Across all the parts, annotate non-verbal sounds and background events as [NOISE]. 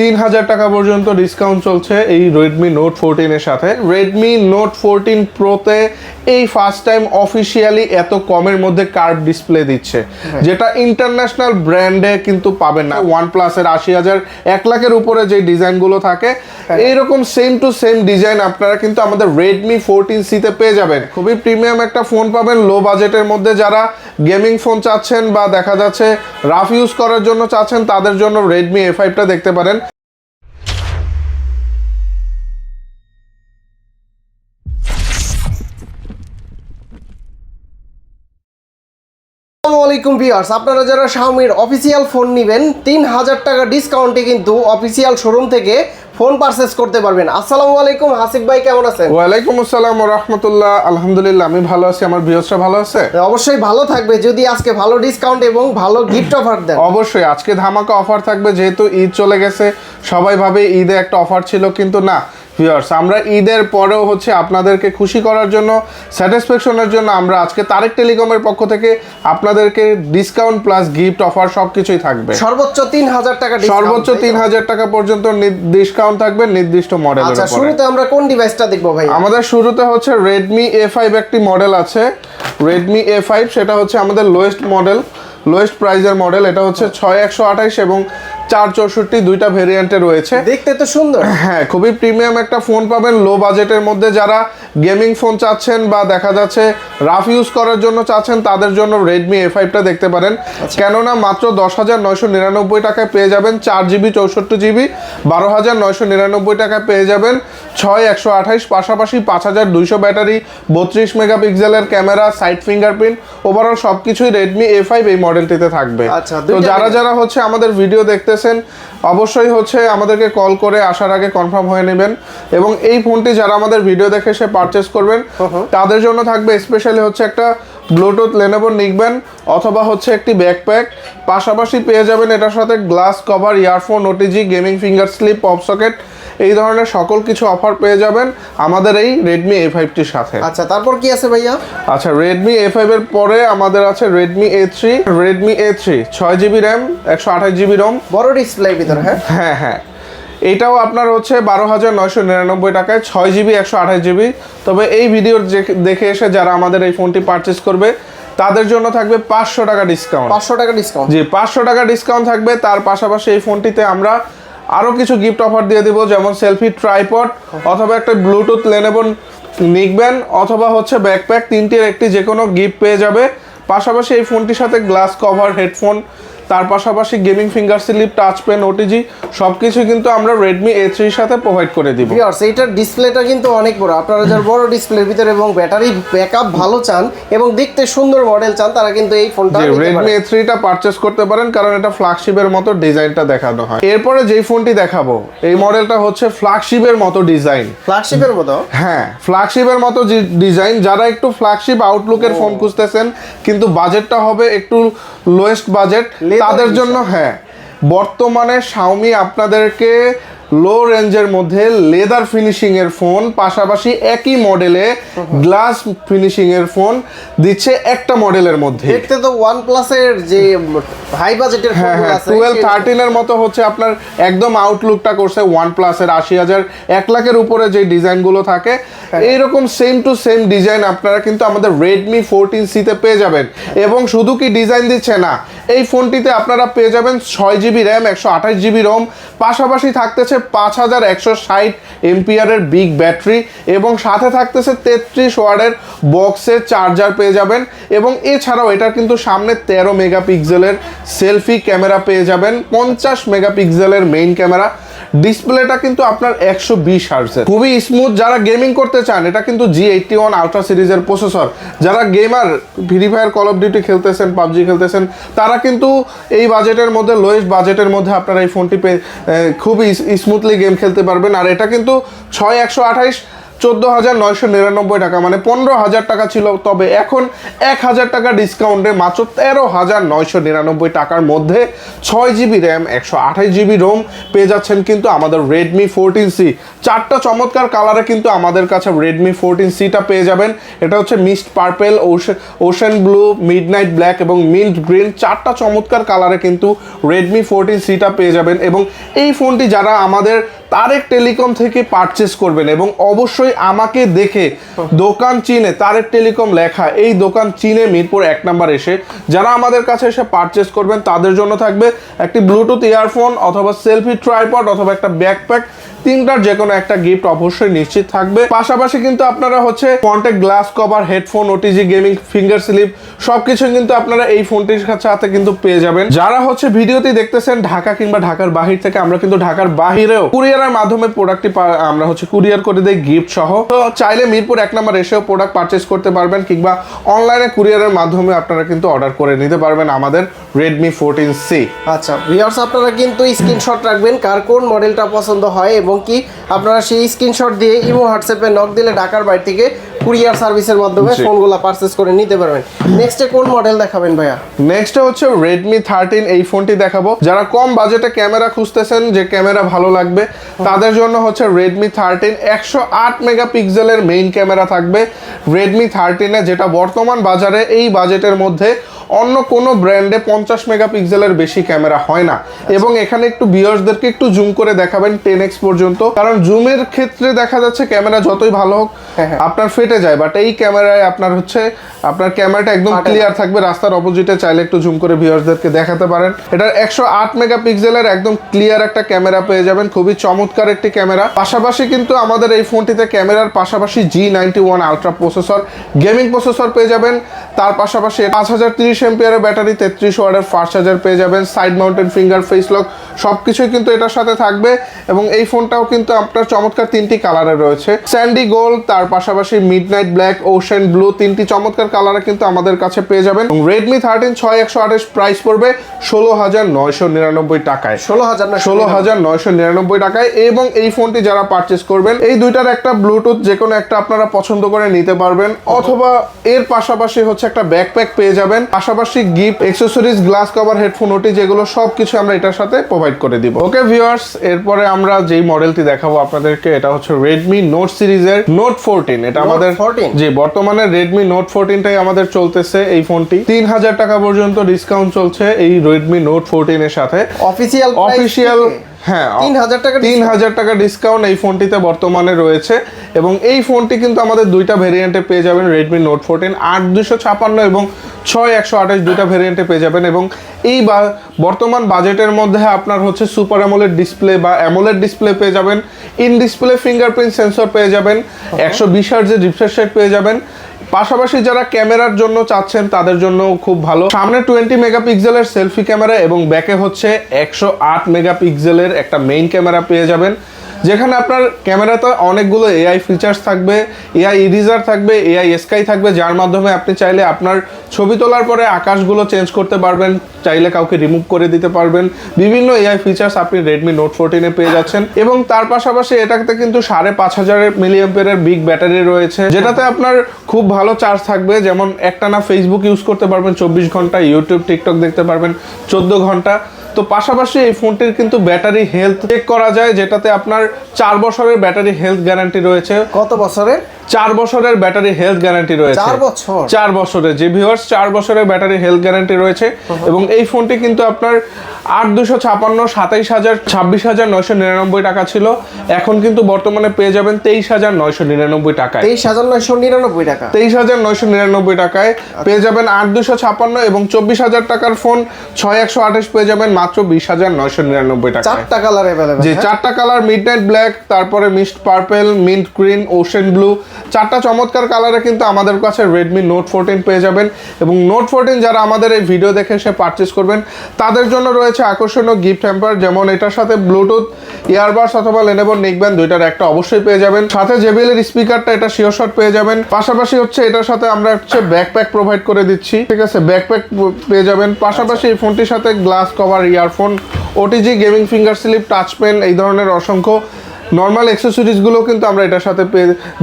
তিন হাজার টাকা পর্যন্ত ডিসকাউন্ট চলছে এই রেডমি নোট ফোরটিনের সাথে। রেডমি নোট ফোরটিন প্রোতে এই ফার্স্ট টাইম অফিসিয়ালি এত কমের মধ্যে কার্ভ ডিসপ্লে দিচ্ছে। যেটা ইন্টারন্যাশনাল ব্র্যান্ডে কিন্তু পাবেন না। ওয়ান প্লাসের আশি হাজার এক লাখের উপরে যে ডিজাইনগুলো থাকে এইরকম সেম টু সেম ডিজাইন আপনারা কিন্তু আমাদের রেডমি ফোরটিন সিতে পেয়ে যাবেন। খুবই প্রিমিয়াম একটা ফোন পাবেন লো বাজেটের মধ্যে যারা গেমিং ফোন চাচ্ছেন বা দেখা যাচ্ছে রাফ ইউজ করার জন্য চাচ্ছেন তাদের জন্য রেডমি এ ফাইভটা দেখতে পারেন। আসসালামু আলাইকুম ভিউয়ার্স আপনারা যারা শাওমির অফিসিয়াল ফোন নেবেন তিন হাজার টাকা ডিসকাউন্টে কিন্তু অফিসিয়াল শোরুম থেকে ফোন পারচেস করতে পারবেন। আসসালামু আলাইকুম হাসিক ভাই কেমন আছেন? ওয়ালাইকুম আসসালাম রহমতুল্লাহ আলহামদুলিল্লাহ আমি ভালো আছি আমার ভিউসরা ভালো আছে? অবশ্যই ভালো থাকবে যদি আজকে ভালো ডিসকাউন্ট এবং ভালো গিফট অফার দেন। অবশ্যই আজকে ধামাকা অফার থাকবে যেহেতু ঈদ চলে গেছে সবাই ভাবে ঈদে একটা অফার ছিল কিন্তু না ভিউয়ার্স আমরা ঈদের পরেও হচ্ছে আপনাদেরকে খুশি করার জন্য স্যাটিসফ্যাকশনের জন্য আমরা আজকে তারেক টেলিকমের পক্ষ থেকে আপনাদেরকে ডিসকাউন্ট প্লাস গিফট অফার সব কিছুই থাকবে। সর্বোচ্চ তিন হাজার টাকা সর্বোচ্চ তিন হাজার টাকা পর্যন্ত ডিসকাউন্ট থাকবে নির্দিষ্ট মডেল আচ্ছা শুরুতে আমরা কোন ডিভাইসটা দেখব ভাই আমাদের শুরুতে হচ্ছে রেডমি এ ফাইভ একটি মডেল আছে। রেডমি এ ফাইভ সেটা হচ্ছে আমাদের লোয়েস্ট মডেল লোয়েস্ট প্রাইজের মডেল এটা হচ্ছে ছয় একশো আঠাইশ এবং চার চৌষট্টি দুইটা ভেরিয়েন্টে রয়েছে। দেখতে তো সুন্দর। হ্যাঁ খুবই প্রিমিয়াম একটা ফোন পাবেন। লো বাজেটের মধ্যে যারা গেমিং ফোন চাচ্ছেন বা দেখা যাচ্ছে রাফ ইউজ করার জন্য চাচ্ছেন তাদের জন্য রেডমি এ ফাইভটা দেখতে পারেন। কেননা মাত্র দশ হাজার নয়শো নিরানব্বই টাকায় পেয়ে যাবেন চার জিবি চৌষট্টি জিবি বারো হাজার নয়শো নিরানব্বই টাকায় পেয়ে যাবেন ছয় একশো আঠাইশ পাশাপাশি পাঁচ হাজার দুইশো ব্যাটারি বত্রিশ মেগাপিক্সেলের ক্যামেরা সাইড ফিঙ্গারপ্রিন্ট ওভারঅল সব কিছুই রেডমি এ ফাইভ এই মডেলটিতে থাকবে। আচ্ছা, তো যারা যারা হচ্ছে আমাদের ভিডিও দেখতেছেন অবশ্যই হচ্ছে আমাদেরকে কল করে আসার আগে কনফার্ম হয়ে নেবেন এবং এই ফোনটি যারা আমাদের ভিডিও দেখে সে পারচেস করবেন তাদের জন্য থাকবে স্পেশালি হচ্ছে একটা ব্লুটুথ লেনোভো নিকবেন অথবা হচ্ছে একটি ব্যাকপ্যাক পাশাপাশি পেয়ে যাবেন এটার সাথে glass cover earphone OTG gaming finger sleeve pop socket এই ধরনের সকল কিছু অফার পেয়ে যাবেন আমাদের এই রেডমি এ ফাইভটির সাথে। আচ্ছা তারপর কি আছে ভাইয়া? আচ্ছা রেডমি এ ফাইভ এর পরে আমাদের আছে Redmi A three Redmi A three ছয় জিবি র্যাম একশো আঠাশ জিবি রোম বড় ডিসপ্লের ভিতরে হ্যাঁ? হ্যাঁ হ্যাঁ। এটাও আপনার হচ্ছে বারো হাজার নয়শো নিরানব্বই টাকায় ছয় জিবি একশো আঠাশ জিবি তবে এই ভিডিও দেখে এসে যারা আমাদের এই ফোনটি পারচেস করবে তাদের জন্য থাকবে পাঁচশো টাকা ডিসকাউন্ট পাঁচশো টাকা ডিসকাউন্ট জি পাঁচশো টাকা ডিসকাউন্ট থাকবে। তার পাশাপাশি এই ফোনটিতে আমরা আরও কিছু গিফট অফার দিয়ে দিব, যেমন সেলফি ট্রাইপড অথবা একটা ব্লুটুথ লেনেবন নিকব্যান অথবা হচ্ছে ব্যাকপ্যাক তিনটির একটি যে কোনো গিফট পেয়ে যাবে। পাশাপাশি এই ফোনটির সাথে গ্লাস কভার হেডফোন তার পাশাপাশি gaming finger sleeve touch pen OTG সব কিছু কিন্তু আমরা রেডমি এ থ্রির সাথে প্রোভাইড করে দিব। ভিউয়ার্স এইটার ডিসপ্লেটা কিন্তু অনেক বড়। আপনারা যারা বড় ডিসপ্লের ভিতরে এবং ব্যাটারি ব্যাকআপ ভালো চান এবং দেখতে সুন্দর মডেল চান তারা কিন্তু এই ফোনটা রেডমি এ থ্রিটা পারচেস করতে পারেন কারণ এটা ফ্ল্যাগশিপের মতো ডিজাইনটা দেখানো হয়। এরপরে যেই ফোনটি দেখাবো এই মডেলটা হচ্ছে ফ্ল্যাগশিপের মতো ডিজাইন ফ্ল্যাগশিপের মতো? হ্যাঁ ফ্ল্যাগশিপের মতো ডিজাইন যারা একটু ফ্ল্যাগশিপ আউটলুকের ফোন খুঁজতেছেন কিন্তু বাজেটটা হবে একটু লোয়েস্ট বাজেট তাদের জন্য হ্যাঁ। বর্তমানে শাওমি আপনাদেরকে লো রেঞ্জের মধ্যে লেদার ফিনিশিং এর ফোন পাশাপাশি একই মডেলে গ্লাস ফিনিশিং এর ফোন দিচ্ছে একটা মডেলের মধ্যে। দেখতে তো ওয়ান প্লাসের যে হাই বাজেটের হ্যাঁ হ্যাঁ আছে টুয়েলভ সেই- থার্টিনের মতো হচ্ছে আপনার একদম আউটলুকটা করছে ওয়ান প্লাসের আশি হাজার এক লাখের উপরে যে ডিজাইনগুলো থাকে হ্যাঁ। এইরকম সেম টু সেম ডিজাইন আপনারা কিন্তু আমাদের রেডমি ফোরটিন সিতে পেয়ে যাবেন। এবং শুধু কি ডিজাইন দিচ্ছে না এই ফোনটিতে আপনারা পেয়ে যাবেন ছয় জিবি র্যাম একশো আঠাশ জিবি রোম পাশাপাশি থাকতেছে পাঁচ হাজার একশো ষাট এমপিয়ারের বিগ ব্যাটারি এবং সাথে থাকতেছে তেত্রিশ ওয়ার্ডের বক্সের চার্জার পেয়ে যাবেন এবং এছাড়াও এটার কিন্তু সামনে তেরো মেগাপিক্সেলের সেলফি ক্যামেরা পেয়ে যাবেন, পঞ্চাশ মেগাপিক্সেলের মেইন ক্যামেরা। ডিসপ্লেটা কিন্তু আপনার একশো বিশ হার্সের খুবই স্মুথ যারা গেমিং করতে চান, এটা কিন্তু জি এইটটি ওয়ান আলট্রা সিরিজের প্রসেসর যারা gamer free fire call of duty খেলতেছেন, PUBG খেলতেছেন, তারা কিন্তু এই বাজেটের মধ্যে লোয়েস্ট বাজেটের মধ্যে আপনারা এই ফোনটি পেয়ে খুবই স্মুথলি গেম খেলতে পারবেন। আর এটা কিন্তু ছয় একশো আঠাইশ চোদ্দ হাজার নয়শো নিরানব্বই টাকা মানে পনেরো হাজার টাকা ছিল, তবে এখন এক হাজার টাকা ডিসকাউন্টে মাত্র তেরো হাজার নয়শো নিরানব্বই টাকার মধ্যে ছয় জিবি র্যাম, একশো আঠাশ জিবি রোম পেয়ে যাচ্ছেন কিন্তু আমাদের রেডমি ফোরটিন সি চারটা চমৎকার কালারে কিন্তু আমাদের কাছে রেডমি ফোরটিন সিটা পেয়ে যাবেন। এটা হচ্ছে mist purple ocean blue midnight black এবং মিন্ট গ্রিন চারটা চমৎকার কালারে কিন্তু রেডমি ফোরটিন সিটা পেয়ে যাবেন এবং এই ফোনটি যারা আমাদের তারেক টেলিকম থেকে পারচেস করবেন এবং অবশ্যই আমাকে দেখে দোকান চিনে তারের টেলিকম লেখা, এই দোকান চিনে মিরপুর এক নাম্বার এসে যারা আমাদের কাছে এসে পারচেস করবেন, তাদের জন্য থাকবে একটি ব্লুটুথ ইয়ারফোন অথবা সেলফি ট্রাইপড অথবা একটা ব্যাকপ্যাক তিনটার যে কোনো একটা গিফট অবশ্যই নিশ্চিত থাকবে। পাশাপাশি কিন্তু আপনারা হচ্ছে contact glass cover headphone OTG gaming finger sleeve সবকিছু কিন্তু আপনারা এই ফোনটির সাথে কিন্তু পেয়ে যাবেন। যারা হচ্ছে ভিডিওটি দেখতেছেন ঢাকা কিংবা ঢাকার বাহির থেকে, আমরা কিন্তু ঢাকার বাহিরেও কুরিয়ারের মাধ্যমে প্রোডাক্টটি আমরা হচ্ছে কুরিয়ার করে দেই গিফট সহ। তো চাইলে মিরপুর এক নাম্বার এসেও প্রোডাক্ট পারচেস করতে পারবেন কিংবা অনলাইনে কুরিয়ারের মাধ্যমে আপনারা কিন্তু অর্ডার করে নিতে পারবেন আমাদের রেডমি ফোরটিন সি আচ্ছা আপনারা কিন্তু স্ক্রিনশট রাখবেন কার কোন মডেলটা পছন্দ হয় এবং কি আপনারা সেই স্ক্রিনশট দিয়ে ইমো হোয়াটসঅ্যাপে নক দিলে ঢাকার বাইরে থেকে কুরিয়ার সার্ভিসের মাধ্যমে ফোনগুলো পারচেস করে নিতে পারবেন। নেক্সটে কোন মডেল দেখাবেন ভাইয়া? নেক্সট হচ্ছে রেডমি থার্টিন এই ফোনটি দেখাবো। যারা কম বাজেটে ক্যামেরা খুঁজতেছেন যে ক্যামেরা ভালো লাগবে তাদের জন্য হচ্ছে রেডমি থার্টিন একশো আট মেগাপিক্সেলের মেইন ক্যামেরা থাকবে। রেডমি থার্টিনে যেটা বর্তমান বাজারে এই বাজেটের মধ্যে অন্য কোনো ব্র্যান্ডে পঞ্চাশ মেগাপিক্সেলের বেশি ক্যামেরা হয় না। এবং এখানে একটু বিয়ার্সদেরকে একটু জুম করে দেখাবেন টেন এক্স পর্যন্ত কারণ জুমের ক্ষেত্রে দেখা যাচ্ছে ক্যামেরা যতই ভালো হোক হ্যাঁ, হ্যাঁ। আপনার ফেটে যায় বাট এই ক্যামেরায় আপনার হচ্ছে আপনার ক্যামেরাটা একদম ক্লিয়ার থাকবে রাস্তার অপোজিটে চাইলে একটু জুম করে ভিউয়ার্সদেরকে দেখাতে পারেন। এটার একশো আট মেগাপিক্সেলের একদম ক্লিয়ার একটা ক্যামেরা পেয়ে যাবেন খুবই চমৎকার একটি ক্যামেরা। পাশাপাশি কিন্তু আমাদের এই ফোনটিতে ক্যামেরার পাশাপাশি G ninety one ultra processor gaming processor পেয়ে যাবেন। তার পাশাপাশি পাঁচ হাজার তিরিশ এমপিয়ারের ব্যাটারি তেত্রিশ ওয়ার্ডের ফাস্ট চার্জার পেয়ে যাবেন side mountain finger face lock সব কিছুই কিন্তু এটার সাথে থাকবে। এবং এই ফোনটাও কিন্তু আপনার চমৎকার তিনটি কালারে রয়েছে। স্যান্ডি গোল্ড তার পাশাপাশি midnight black ocean blue তিনটি চমৎকার কালারে কিন্তু আমাদের কাছে পেয়ে যাবেন। রেডমি থার্টিন ছয় একশো আঠাশ প্রাইস পড়বে ষোলো হাজার নয়শো নিরানব্বই টাকায়। ষোলো হাজার না ষোলো হাজার নয়শো নিরানব্বই টাকায় এবং এই ফোনটি যারা পারচেস করবেন এই দুইটার একটা ব্লুটুথ যে কোনো একটা আপনারা পছন্দ করে নিতে পারবেন অথবা এর পাশাপাশি হচ্ছে একটা ব্যাকপ্যাক পেয়ে যাবেন পাশাপাশি gift accessories glass cover headphone ওটি যেগুলো সব কিছু আমরা এটার সাথে প্রোভাইড করে দিব। ওকে ভিউয়ার্স এরপরে আমরা যেই মডেলটি দেখাবো আপনাদেরকে এটা হচ্ছে রেডমি নোট সিরিজের নোট ফোরটিন এটা আমাদের 14 জি বর্তমানে রেডমি নোট ফোরটিনটাই আমাদের চলতেছে এই ফোনটি। তিন হাজার টাকা পর্যন্ত ডিসকাউন্ট চলছে এই রেডমি নোট ফোরটিনের সাথে। অফিসিয়াল অফিসিয়াল হ্যাঁ তিন হাজার টাকা তিন হাজার টাকা ডিসকাউন্ট এই ফোনটিতে বর্তমানে রয়েছে এবং এই ফোনটি কিন্তু আমাদের দুইটা ভেরিয়েন্টে পেয়ে যাবেন রেডমি নোট ফোরটিন আট দুশো ছাপান্ন এবং ছয় একশো আঠাশ দুইটা ভেরিয়েন্টে পেয়ে যাবেন এবং এই বা বর্তমান বাজেটের মধ্যে আপনার হচ্ছে সুপার অ্যামোলেড ডিসপ্লে বা অ্যামোলেড ডিসপ্লে পেয়ে যাবেন ইন ডিসপ্লে ফিঙ্গারপ্রিন্ট সেন্সর পেয়ে যাবেন একশো বিশ হার্জের রিফ্রেশ রেট পেয়ে যাবেন পাশাপাশি যারা ক্যামেরার জন্য চাচ্ছেন, তাদের জন্য খুব ভালো। সামনে টোয়েন্টি মেগাপিক্সেলের সেলফি ক্যামেরা এবং ব্যাকে হচ্ছে একশো আট মেগাপিক্সেলের একটা মেইন ক্যামেরা পেয়ে যাবেন। যেখানে আপনার ক্যামেরাতে অনেকগুলো এআই ফিচার্স থাকবে এআই ইরিজার থাকবে এআই স্কাই থাকবে, যার মাধ্যমে আপনি চাইলে আপনার ছবি তোলার পরে আকাশগুলো চেঞ্জ করতে পারবেন, চাইলে কাউকে রিমুভ করে দিতে পারবেন। বিভিন্ন এআই ফিচার্স আপনি রেডমি নোট ফোরটিনে পেয়ে যাচ্ছেন এবং তার পাশাপাশি এটাতে কিন্তু সাড়ে পাঁচ হাজারের মিলিয়াম্পিয়ারের বিগ ব্যাটারি রয়েছে, যেটাতে আপনার খুব ভালো চার্জ থাকবে। যেমন একটানা ফেসবুক ইউজ করতে পারবেন, চব্বিশ ঘণ্টা ইউটিউব টিকটক দেখতে পারবেন, চোদ্দ ঘণ্টা। তো পাশাপাশি এই ফোনটির কিন্তু ব্যাটারি হেলথ চেক করা যায়, যেটাতে আপনার চার বছরের ব্যাটারি হেলথ গ্যারান্টি রয়েছে। কত বছরের? চার বছরের ব্যাটারি হেলথ গ্যারান্টি রয়েছে। চার বছর? চার বছরের যে ভিউয়ার্স চার বছরের ব্যাটারি হেলথ গ্যারান্টি রয়েছে। এবং এই ফোনটি কিন্তু আপনার আট দুশো ছাপান্ন সাতাইশ হাজার ছাব্বিশ হাজার নয়শো নিরানব্বই টাকা ছিল। এখন কিন্তু বর্তমানে পেয়ে যাবেন তেইশ হাজার নয়শো নিরানব্বই টাকায়। তেইশ হাজার নয়শো নিরানব্বই টাকা। তেইশ হাজার নয়শো নিরানব্বই টাকায় পেয়ে যাবেন আট দুশো ছাপান্ন এবং চব্বিশ হাজার টাকার ফোন ছয় একশো আঠাশ পেয়ে যাবেন মাত্র বিশ হাজার নয়শো নিরানব্বই টাকা চারটা কালার অ্যাভেলেবেল যে চারটা কালার মিড নাইট ব্ল্যাক তারপরে mist purple mint green ocean blue চারটা চমৎকার কালারে কিন্তু আমাদের কাছে রেডমি নোট ফোরটিন পেয়ে যাবেন এবং নোট ফোরটিন যারা আমাদের এই ভিডিও দেখে সে পারচেস করবেন, তাদের জন্য রয়েছে আকর্ষণীয় গিফট হ্যাম্পার যেমন এটার সাথে ব্লুটুথ ইয়ারবাডস অথবা লেনেভোর নেকব্যান্ড দুইটার একটা অবশ্যই পেয়ে যাবেন। সাথে জেবিএল এর স্পিকারটা এটা শিওর শট পেয়ে যাবেন। পাশাপাশি হচ্ছে এটার সাথে আমরা হচ্ছে ব্যাকপ্যাক প্রোভাইড করে দিচ্ছি। ঠিক আছে ব্যাকপ্যাক পেয়ে যাবেন। পাশাপাশি এই ফোনটির সাথে glass cover earphone OTG gaming finger sleeve touch pen এই ধরনের অসংখ্য নর্মাল অ্যাক্সেসরিজগুলো কিন্তু আমরা এটার সাথে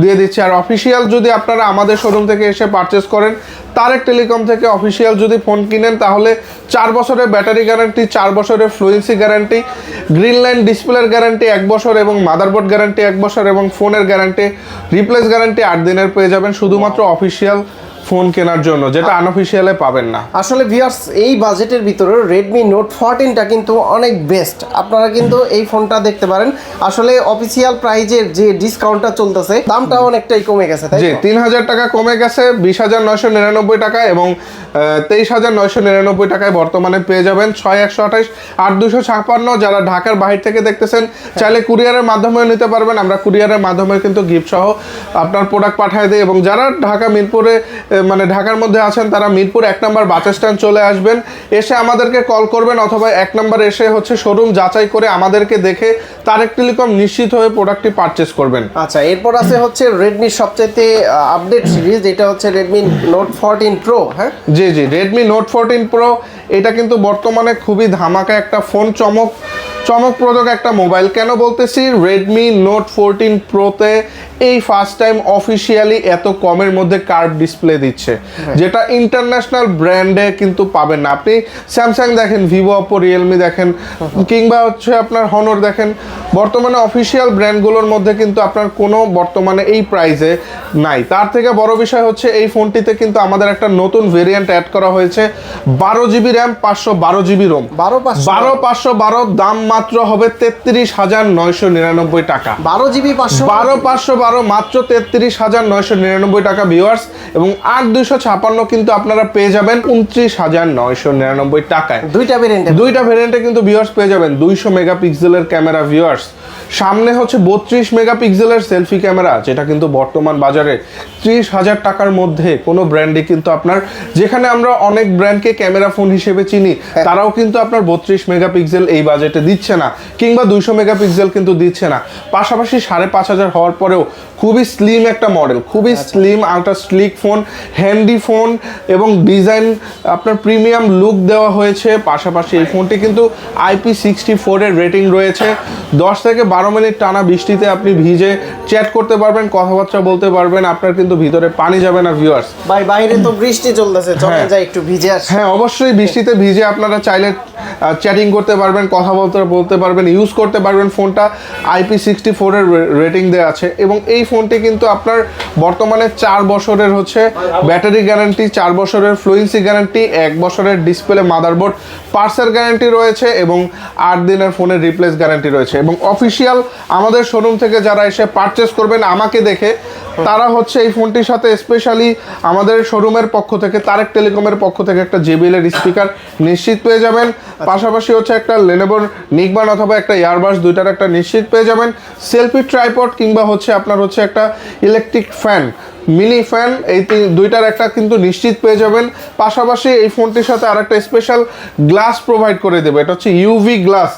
দিয়ে দিচ্ছি। আর অফিসিয়াল যদি আপনারা আমাদের শোরুম থেকে এসে পারচেস করেন, তারেক টেলিকম থেকে অফিসিয়াল যদি ফোন কিনেন, তাহলে চার বছরের ব্যাটারি গ্যারান্টি চার বছরের ফ্লুয়েন্সি গ্যারান্টি গ্রিন লাইন ডিসপ্লের গ্যারান্টি এক বছর এবং মাদারবোর্ড গ্যারান্টি এক বছর এবং ফোনের গ্যারান্টি রিপ্লেস গ্যারান্টি আট দিনের পেয়ে যাবেন। শুধুমাত্র অফিসিয়াল ফোন কেনার জন্য যেটা আনঅফিসিয়ালে পাবেন না। আসলে ভিউয়ার্স এই বাজেটের ভিতরে রেডমি নোট ফোরটিনটা কিন্তু অনেক বেস্ট আপনারা কিন্তু এই ফোনটা দেখতে পারেন। আসলে অফিসিয়াল প্রাইজের যে ডিসকাউন্টটা চলতেছে দামটা অনেকটাই কমে গেছে তাই জি তো? তিন হাজার টাকা কমে গেছে বিশ হাজার নয়শো নিরানব্বই টাকা এবং তেইশ হাজার নয়শো নিরানব্বই টাকায় বর্তমানে পেয়ে যাবেন ছয় একশো আঠাশ আট দুশো ছাপ্পান্ন। যারা ঢাকার বাহির থেকে দেখতেছেন চাইলে কুরিয়ারের মাধ্যমেও নিতে পারবেন। আমরা কুরিয়ারের মাধ্যমে কিন্তু গিফট সহ আপনার প্রোডাক্ট পাঠিয়ে দিই এবং যারা ঢাকা মিরপুরে মানে ঢাকার মধ্যে আছেন তারা মিরপুর এক নম্বর বাস স্ট্যান্ড চলে আসবেন। এসে আমাদেরকে কল করবেন অথবা এক নম্বর এসে হচ্ছে শোরুম যাচাই করে আমাদেরকে দেখে তারেক টেলিকম নিশ্চিত হয়ে প্রোডাক্টটি পারচেস করবেন। আচ্ছা এরপর আছে হচ্ছে রেডমির সবচাইতে আপডেট সিরিজ এটা হচ্ছে রেডমি নোট ফোরটিন প্রো হ্যাঁ? জি জি রেডমি নোট ফোরটিন প্রো এটা কিন্তু বর্তমানে খুবই ধামাকা একটা ফোন চমক। চমকপ্রদক একটা মোবাইল। কেন বলতেছি? রেডমি নোট ফোরটিন প্রোতে এই ফার্স্ট টাইম অফিসিয়ালি এত কমের মধ্যে কার্ভ ডিসপ্লে দিচ্ছে। যেটা ইন্টারন্যাশনাল ব্র্যান্ডে কিন্তু পাবেন না। আপনি স্যামসাং দেখেন ভিভো অপো রিয়েলমি দেখেন কিংবা হচ্ছে আপনার হনর দেখেন বর্তমানে অফিসিয়াল ব্র্যান্ডগুলোর মধ্যে কিন্তু আপনার কোনো বর্তমানে এই প্রাইসে নাই। তার থেকে বড় বিষয় হচ্ছে এই ফোনটিতে কিন্তু আমাদের একটা নতুন ভেরিয়েন্ট অ্যাড করা হয়েছে। বারো জিবি র্যাম পাঁচশো বারো জিবি রোম বারো বারো পাঁচশো বারো দাম মাত্র হবে তেত্রিশ হাজার নয়শো নিরানব্বই টাকা। বারো জিবি পাঁচশো বারো পাঁচশো বারো মাত্র তেত্রিশ হাজার নয়শো নিরানব্বই টাকা ভিউয়ার্স এবং আট দুইশো ছাপান্ন কিন্তু আপনারা পেয়ে যাবেন উনত্রিশ হাজার নয়শো নিরানব্বই টাকায়। দুইটা ভেরিয়েন্ট দুইটা ভেরিয়েন্টে কিন্তু ভিউয়ার্স পেয়ে যাবেন দুইশো মেগাপিক্সেলের ক্যামেরা ভিউয়ার্স সামনে হচ্ছে বত্রিশ মেগাপিক্সেলের সেলফি ক্যামেরা যেটা কিন্তু বর্তমান বাজারে ত্রিশ হাজার টাকার মধ্যে কোনো ব্র্যান্ডে কিন্তু আপনার যেখানে আমরা অনেক ব্র্যান্ডকে ক্যামেরা ফোন হিসেবে চিনি তারাও কিন্তু আপনার বত্রিশ মেগাপিক্সেল এই বাজেটে দিচ্ছে না কিংবা দুইশো মেগাপিক্সেল কিন্তু দিচ্ছে না। পাশাপাশি সাড়ে পাঁচ হাজার হওয়ার পরেও খুবই স্লিম একটা মডেল খুবই slim ultra sleek phone handy phone এবং ডিজাইন আপনার প্রিমিয়াম লুক দেওয়া হয়েছে। পাশাপাশি এই ফোনটি কিন্তু আইপি সিক্সটি ফোরের রেটিং রয়েছে। দশ থেকে বারো মিনিট টানা বৃষ্টিতে আপনি ভিজে চ্যাট করতে পারবেন কথাবার্তা বলতে পারবেন আপনার কিন্তু ভিতরে পানি যাবে না ভিউয়ার্স ভাই বাইরে তো বৃষ্টি চলতেছে চলে হ্যাঁ। যাই একটু ভিজে আসি। হ্যাঁ অবশ্যই বৃষ্টিতে ভিজে আপনারা চাইলে চ্যাটিং করতে পারবেন কথা বলতে বলতে পারবেন ইউজ করতে পারবেন। ফোনটা আইপি সিক্সটি ফোরের রেটিং দেওয়া আছে এবং এই ফোনটি কিন্তু আপনার বর্তমানে চার বছরের হচ্ছে ব্যাটারি গ্যারান্টি চার বছরের ফ্লুয়েন্সি গ্যারান্টি এক বছরের ডিসপ্লে মাদারবোর্ড পার্সের গ্যারান্টি রয়েছে এবং আট দিনের ফোনের রিপ্লেস গ্যারান্টি রয়েছে এবং অফিসিয়াল আমাদের শোরুম থেকে যারা এসে পারচেস করবেন আমাকে দেখে, তারা হচ্ছে এই ফোনটির সাথে স্পেশালি আমাদের শোরুমের পক্ষ থেকে, তারেক টেলিকমের পক্ষ থেকে একটা জেবিএল এর স্পিকার নিশ্চিত পেয়ে যাবেন। পাশাপাশি হচ্ছে একটা লেনেবোর নিকবান অথবা একটা ইয়ারবাস দুইটার একটা নিশ্চিত পেয়ে যাবেন। সেলফি ট্রাইপড কিংবা হচ্ছে আপনার হচ্ছে একটা ইলেকট্রিক ফ্যান মিনি ফ্যান এই দুইটার একটা কিন্তু নিশ্চিত পেয়ে যাবেন। পাশাপাশি এই ফোনটির সাথে আরেকটা স্পেশাল গ্লাস প্রোভাইড করে দেবে, এটা হচ্ছে ইউভি গ্লাস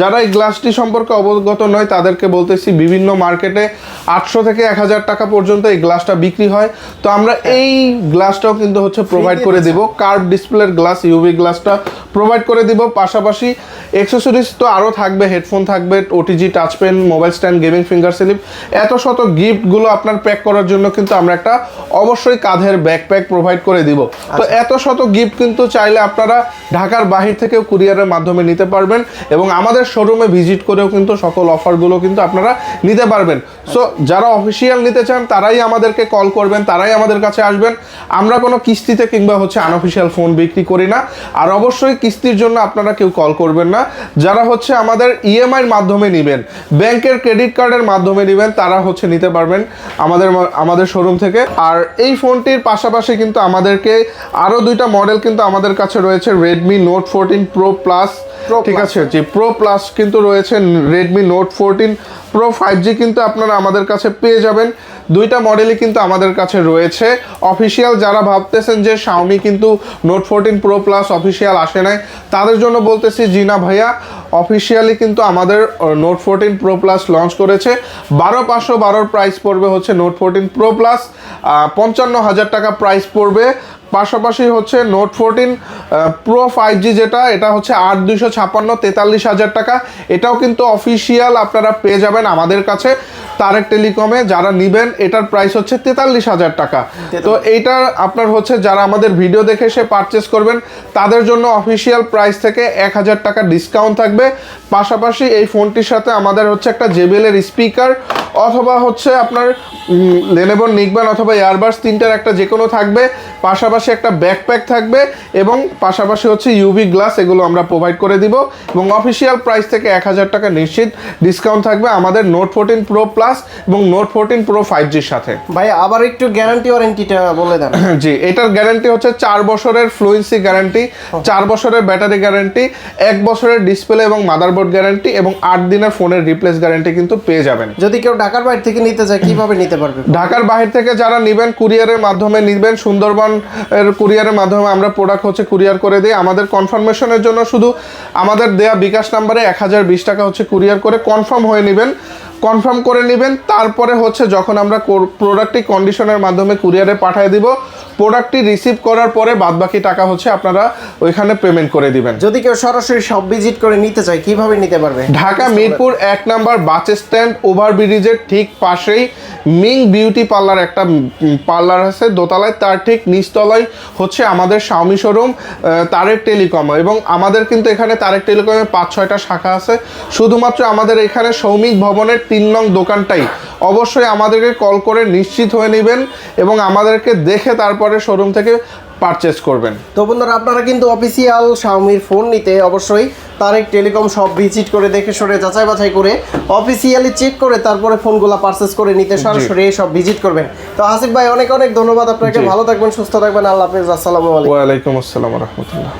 যারা এই গ্লাসটি সম্পর্কে অবগত নয় তাদেরকে বলতেছি বিভিন্ন মার্কেটে আটশো থেকে এক হাজার টাকা পর্যন্ত এই গ্লাসটা বিক্রি হয়। তো আমরা এই গ্লাসটাও কিন্তু হচ্ছে প্রোভাইড করে দিব। কার্ভ ডিসপ্লের গ্লাস ইউভি গ্লাসটা প্রোভাইড করে দিব। পাশাপাশি এক্সেসরিজ তো আরও থাকবে হেডফোন থাকবে OTG touch pen mobile stand gaming finger sleeve এত শত গিফটগুলো আপনার প্যাক করার জন্য কিন্তু আমরা একটা অবশ্যই কাঁধের ব্যাকপ্যাক প্রোভাইড করে দিব। তো এত শত গিফট কিন্তু চাইলে আপনারা ঢাকার বাহির থেকেও কুরিয়ারের মাধ্যমে নিতে পারবেন এবং আমাদের শোরুমে ভিজিট করেও কিন্তু সকল অফারগুলো কিন্তু আপনারা নিতে পারবেন। সো যারা অফিসিয়াল নিতে চান, তারাই আমাদেরকে কল করবেন, তারাই আমাদের কাছে আসবেন। আমরা কোনো কিস্তিতে কিংবা হচ্ছে আনঅফিসিয়াল ফোন বিক্রি করি না। আর অবশ্যই কিস্তির জন্য আপনারা কেউ কল করবেন না। যারা হচ্ছে আমাদের ইএমআইয়ের মাধ্যমে নেবেন, ব্যাংকের ক্রেডিট কার্ডের মাধ্যমে নেবেন, তারা হচ্ছে নিতে পারবেন আমাদের আমাদের শোরুম থেকে। আর এই ফোনটির পাশাপাশি কিন্তু আমাদেরকে আরও দুইটা মডেল কিন্তু আমাদের কাছে রয়েছে Redmi note fourteen pro plus ঠিক। আছে জি প্রো প্লাস কিন্তু রয়েছে Redmi note fourteen pro five G কিন্তু আপনারা আমাদের কাছে পেয়ে যাবেন দুইটা মডেলই কিন্তু আমাদের কাছে রয়েছে। অফিসিয়াল যারা ভাবতেছেন যে শাওমি কিন্তু note fourteen pro plus official আসে নাই, তাদের জন্য বলতেছি, জিনা ভাইয়া অফিসিয়ালি কিন্তু আমাদের note fourteen pro plus launch করেছে। বারো পাঁচশো বারোর প্রাইস পড়বে হচ্ছে নোট ফোরটিন প্রো প্লাস পঞ্চান্ন হাজার টাকা প্রাইস পড়বে। পাশাপাশি হচ্ছে note fourteen pro five G যেটা, এটা হচ্ছে আট দুইশো ছাপান্ন তেতাল্লিশ হাজার টাকা। এটাও কিন্তু অফিসিয়াল আপনারা পেয়ে যাবেন আমাদের কাছে। তারেক টেলিকমে যারা নিবেন এটার প্রাইস হচ্ছে তেতাল্লিশ হাজার টাকা। তো এইটা আপনার হচ্ছে যারা আমাদের ভিডিও দেখে সে পারচেস করবেন তাদের জন্য অফিসিয়াল প্রাইস থেকে এক হাজার টাকা ডিসকাউন্ট থাকবে। পাশাপাশি এই ফোনটির সাথে আমাদের হচ্ছে একটা জেবিএল এর স্পিকার অথবা হচ্ছে আপনার লেনেবন নিকবেন অথবা এয়ারবাস তিনটার একটা যে কোনো থাকবে। পাশাপাশি একটা ব্যাকপ্যাক থাকবে এবং পাশাপাশি হচ্ছে ইউভি গ্লাস এগুলো আমরা প্রোভাইড করে দিব এবং অফিসিয়াল প্রাইস থেকে এক হাজার টাকা নিশ্চিত ডিসকাউন্ট থাকবে। আমাদের নোট ফোরটিন প্রো প্লাস এবং নোট ফোরটিন প্রো ফাইভ জির সাথে। ভাই আবার একটু গ্যারান্টি ওয়ারেন্টিটা বলে দেন। [CLEARS THROAT] জি এটার গ্যারান্টি হচ্ছে চার বছরের ফ্লুয়েন্সি গ্যারান্টি চার বছরের ব্যাটারি গ্যারান্টি এক বছরের ডিসপ্লে এবং মাদারবোর্ড গ্যারান্টি এবং আট দিনের ফোনের রিপ্লেস গ্যারান্টি কিন্তু পেয়ে যাবেন। যদি কেউ ঢাকার বাইরে থেকে নিতে চায় কীভাবে নিতে পারবে? ঢাকার বাহির থেকে যারা নেবেন কুরিয়ারের মাধ্যমে নিবেন সুন্দরবন এর কুরিয়ারের মাধ্যমে আমরা প্রোডাক্ট হচ্ছে কুরিয়ার করে দিই। আমাদের কনফার্মেশনের জন্য শুধু আমাদের দেয়া বিকাশ নাম্বারে এক হাজার বিশ টাকা হচ্ছে কুরিয়ার করে কনফার্ম হয়ে নেবেন। কনফার্ম করে নেবেন। তারপরে হচ্ছে যখন আমরা প্রোডাক্টটি কন্ডিশনের মাধ্যমে কুরিয়ারে পাঠিয়ে দিব প্রোডাক্টটি রিসিভ করার পরে বাদবাকি টাকা হচ্ছে আপনারা ওইখানে পেমেন্ট করে দিবেন। যদি কেউ সরাসরি সব ভিজিট করে নিতে চায় কীভাবে নিতে পারবে? ঢাকা মিরপুর এক নাম্বার বাস স্ট্যান্ড ওভার ব্রিজের ঠিক পাশেই মিং বিউটি পার্লার একটা পার্লার আছে দোতলায়। তার ঠিক নিচতলায় হচ্ছে আমাদের শাওমি শোরুম তারেক টেলিকম। এবং আমাদের কিন্তু এখানে তারেক টেলিকমের পাঁচ ছয়টা শাখা আছে। শুধুমাত্র আমাদের এখানে সৌমিক ভবনের তিন নং দোকানটাই অবশ্যই আমাদেরকে কল করে নিশ্চিত হয়ে নেবেন এবং আমাদেরকে দেখে তারপরে শোরুম থেকে পারচেস করবেন। তো বন্ধুরা আপনারা কিন্তু অফিসিয়াল শাওমির ফোন নিতে অবশ্যই তারেক টেলিকম সব ভিজিট করে দেখে সরে যাচাই বাছাই করে অফিসিয়ালি চেক করে তারপরে ফোনগুলো পারচেস করে নিতে সরাসরি সব ভিজিট করবেন। তো হাসিফ ভাই অনেক অনেক ধন্যবাদ আপনাকে। ভালো থাকবেন সুস্থ থাকবেন। আল্লাহ হাফেজ। আসসালামু আলাইকুম। ওয়ালাইকুম আসসালাম রহমতুল্লাহ।